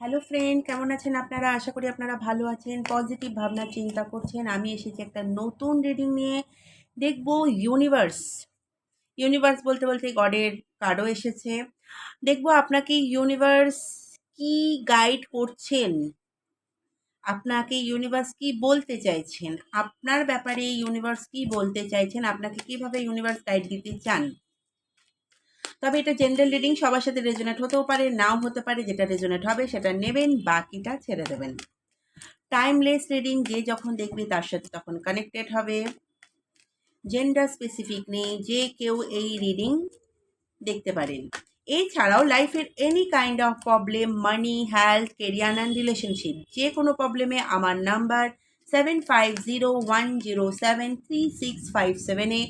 Hello friend কেমন আছেন আপনারা? আশা করি আপনারা ভালো আছেন। পজিটিভ ভাবনা চিন্তা করছেন। আমি এসেছি একটা নতুন রিডিং নিয়ে। দেখব ইউনিভার্স ইউনিভার্স বলতে বলতে গডের কার্ডও এসেছে। দেখব আপনাকে ইউনিভার্স কি গাইড করছেন? আপনাকে ইউনিভার্স কি বলতে চাইছেন? আপনার ব্যাপারে ইউনিভার্স কি বলতে চাইছেন? আপনাকে কীভাবে ইউনিভার্স গাইড দিতে চান? তবে এটা জেনারেল রিডিং সবার সাথে রেজোনেট হতেও পারে, নাও হতে পারে, যেটা রেজোনেট হবে সেটা নেবেন, বাকিটা ছেড়ে দেবেন। টাইমলেস রিডিং যে যখন দেখবে তার সাথে তখন কানেক্টেড হবে। জেন্ডার স্পেসিফিক নেই, যে কেউ এই রিডিং দেখতে পারেন। এছাড়াও লাইফের any kind of problem money health career and relationship যে কোনো প্রবলেমে আমার number seven five zero one zero seven three six five সেভেনে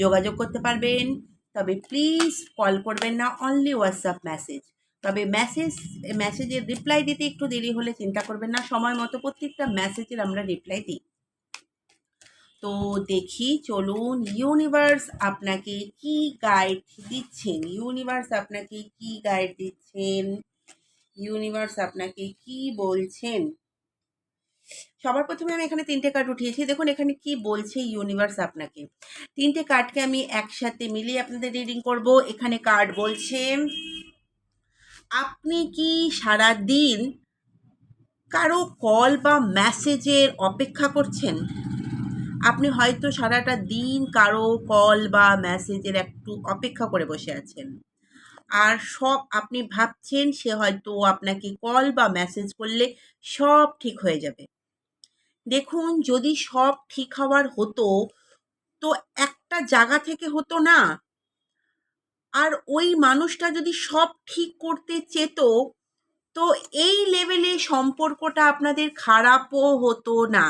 যোগাযোগ করতে পারবেন। তবে প্লিজ কল করবেন না অনলি হোয়াটসঅ্যাপ মেসেজ তবে মেসেজ মেসেজের রিপ্লাই দিতে একটু দেরি হলে চিন্তা করবেন না, সময় মতো প্রত্যেকটা মেসেজের আমরা রিপ্লাই দিই। তো দেখি, চলুন ইউনিভার্স আপনাকে কি গাইড দিচ্ছেন? ইউনিভার্স আপনাকে কি গাইড দিচ্ছেন? ইউনিভার্স আপনাকে কি বলছেন? সবার প্রথমে আমি এখানে তিনটে কার্ড উঠিয়েছি। দেখুন, এখানে কি বলছে ইউনিভার্স আপনাকে। তিনটে কার্ডকে আমি একসাথে মিলিয়ে আপনাদের রিডিং করব। এখানে কার্ড বলছে, আপনি কি সারা দিন কারও কল বা মেসেজের অপেক্ষা করছেন? আপনি হয়তো সারাটা দিন কারও কল বা মেসেজের একটু অপেক্ষা করে বসে আছেন। আর সব আপনি ভাবছেন, সে হয়তো আপনাকে কল বা মেসেজ করলে সব ঠিক হয়ে যাবে। দেখুন, যদি সব ঠিক হওয়ার হতো, তো একটা জায়গা থেকে হতো না। আর ওই মানুষটা যদি সব ঠিক করতে চেত, তো এই লেভেলে সম্পর্কটা আপনাদের খারাপও হতো না।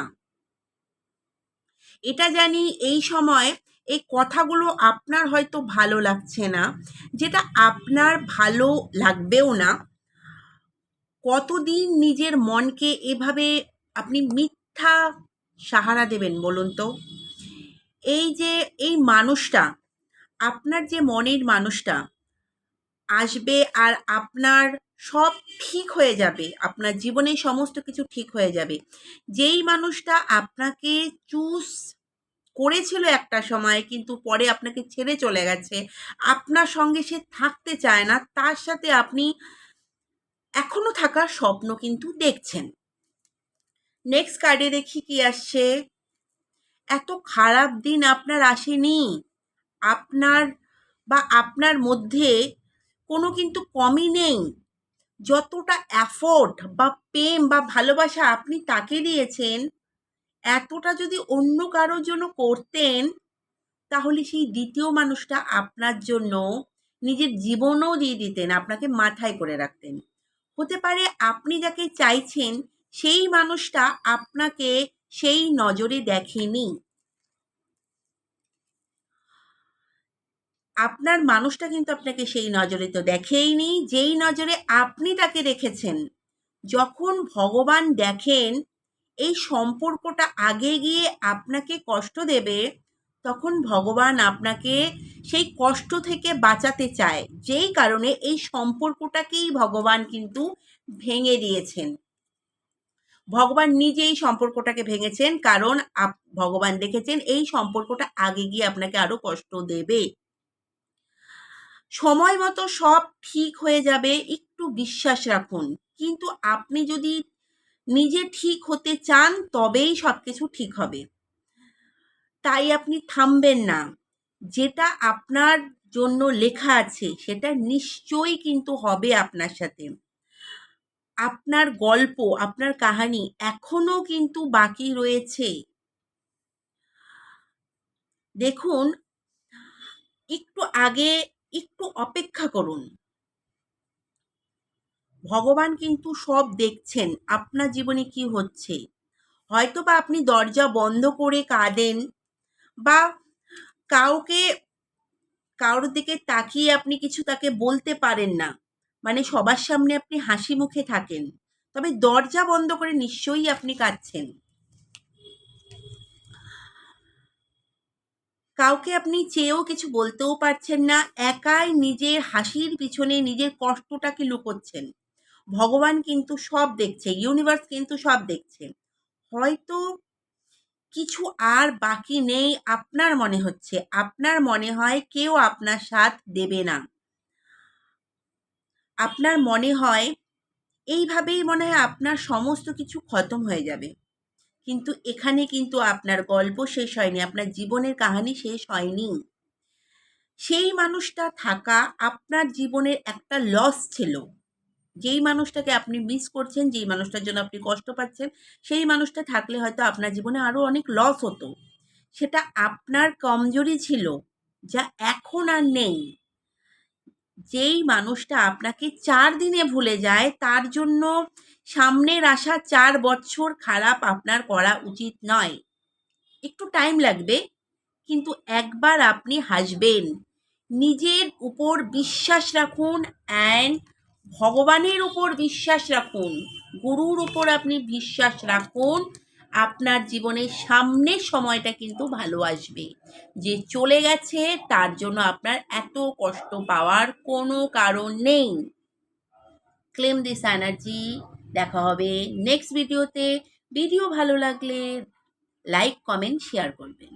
এটা জানি এই সময় এই কথাগুলো আপনার হয়তো ভালো লাগছে না, যেটা আপনার ভালো লাগবেও না। কতদিন নিজের মনকে এভাবে আপনি মিথ্যা সাহারা দেবেন বলুন তো? এই যে, এই মানুষটা, আপনার যে মনের মানুষটা আসবে আর আপনার সব ঠিক হয়ে যাবে, আপনার জীবনে সমস্ত কিছু ঠিক হয়ে যাবে। যেই মানুষটা আপনাকে চুজ করেছিল একটা সময়, কিন্তু পরে আপনাকে ছেড়ে চলে গেছে, আপনার সঙ্গে সে থাকতে চায় না, তার সাথে আপনি এখনও থাকার স্বপ্ন কিন্তু দেখছেন। নেক্সট কার্ডে দেখি কি আসছে? এত খারাপ দিন আপনার আসেনি। আপনার বা আপনার মধ্যে কোনো কিন্তু কমই নেই। যতটা অ্যাফোর্ট বা প্রেম বা ভালোবাসা আপনি তাকে দিয়েছেন, এতটা যদি অন্য কারোর জন্য করতেন, তাহলে সেই দ্বিতীয় মানুষটা আপনার জন্য নিজের জীবনও দিয়ে দিতেন, আপনাকে মাথায় করে রাখতেন। হতে পারে আপনি যাকে চাইছেন সেই মানুষটা আপনাকে সেই নজরে দেখেনি। আপনার মানুষটা কিন্তু আপনাকে সেই নজরে তো দেখেইনি, যেই নজরে আপনি তাকে দেখেছেন যখন ভগবান দেখেন, এই সম্পর্কটা আগে গিয়ে আপনাকে কষ্ট দেবে, তখন ভগবান আপনাকে সেই কষ্ট থেকে বাঁচাতে চায়। যেই কারণে এই সম্পর্কটাকেই ভগবান কিন্তু ভেঙে দিয়েছেন। ভগবান নিজেই সম্পর্কটাকে ভেঙেছেন, কারণ ভগবান দেখেছেন এই সম্পর্কটা আগে গিয়ে আপনাকে আরও কষ্ট দেবে। সময় মতো সব ঠিক হয়ে যাবে, একটু বিশ্বাস রাখুন। কিন্তু আপনি যদি নিজে ঠিক হতে চান, তবেই সব কিছু ঠিক হবে। তাই আপনি থামবেন না। যেটা আপনার জন্য লেখা আছে, সেটা নিশ্চয়ই কিন্তু হবে আপনার সাথে। আপনার গল্প, আপনার কাহানি এখনও কিন্তু বাকি রয়েছে। দেখুন, একটু আগে একটু অপেক্ষা করুন। ভগবান কিন্তু সব দেখছেন, আপনার জীবনে কি হচ্ছে? হয়তো বা আপনি দরজা বন্ধ করে কাঁদেন বা কাউকে, কারোর দিকে তাকিয়ে আপনি কিছু তাকে বলতে পারেন না। মানে সবার সামনে আপনি হাসি মুখে থাকেন। তবে দরজা বন্ধ করে নিশ্চয়ই আপনি কাঁদছেন। কাউকে আপনি চেয়েও কিছু বলতেও পারছেন না, একাই নিজের হাসির পিছনে নিজের কষ্টটাকে লুকোচ্ছেন। ভগবান কিন্তু সব দেখছে ইউনিভার্স কিন্তু সব দেখছে। হয়তো কিছু আর বাকি নেই, আপনার মনে হচ্ছে। আপনার মনে হয় কেউ আপনার সাথ দেবে না। আপনার মনে হয় এইভাবেই মনে হয় আপনার সমস্ত কিছু খতম হয়ে যাবে। কিন্তু এখানে কিন্তু আপনার গল্প শেষ হয়নি, আপনার জীবনের কাহিনী শেষ হয়নি। সেই মানুষটা থাকা আপনার জীবনের একটা লস ছিল। যেই মানুষটাকে আপনি মিস করছেন, যেই মানুষটার জন্য আপনি কষ্ট পাচ্ছেন, সেই মানুষটা থাকলে হয়তো আপনার জীবনে আরও অনেক লস হতো। সেটা আপনার কমজোরি ছিল, যা এখন আর নেই। যেই মানুষটা আপনাকে চার দিনে ভুলে যায়, তার জন্য সামনের আসা চার বছর খারাপ আপনার করা উচিত নয়। একটু টাইম লাগবে, কিন্তু একবার আপনি হাসবেন। নিজের উপর বিশ্বাস রাখুন অ্যান্ড ভগবানের উপর বিশ্বাস রাখুন। গুরুর উপর আপনি বিশ্বাস রাখুন। আপনার জীবনের সামনের সময়টা কিন্তু ভালো আসবে। যে চলে গেছে, তার জন্য আপনার এত কষ্ট পাওয়ার কোনো কারণ নেই। ক্লেম দিস এনার্জি দেখা হবে নেক্সট ভিডিওতে ভিডিও ভালো লাগলে লাইক কমেন্ট শেয়ার করবেন।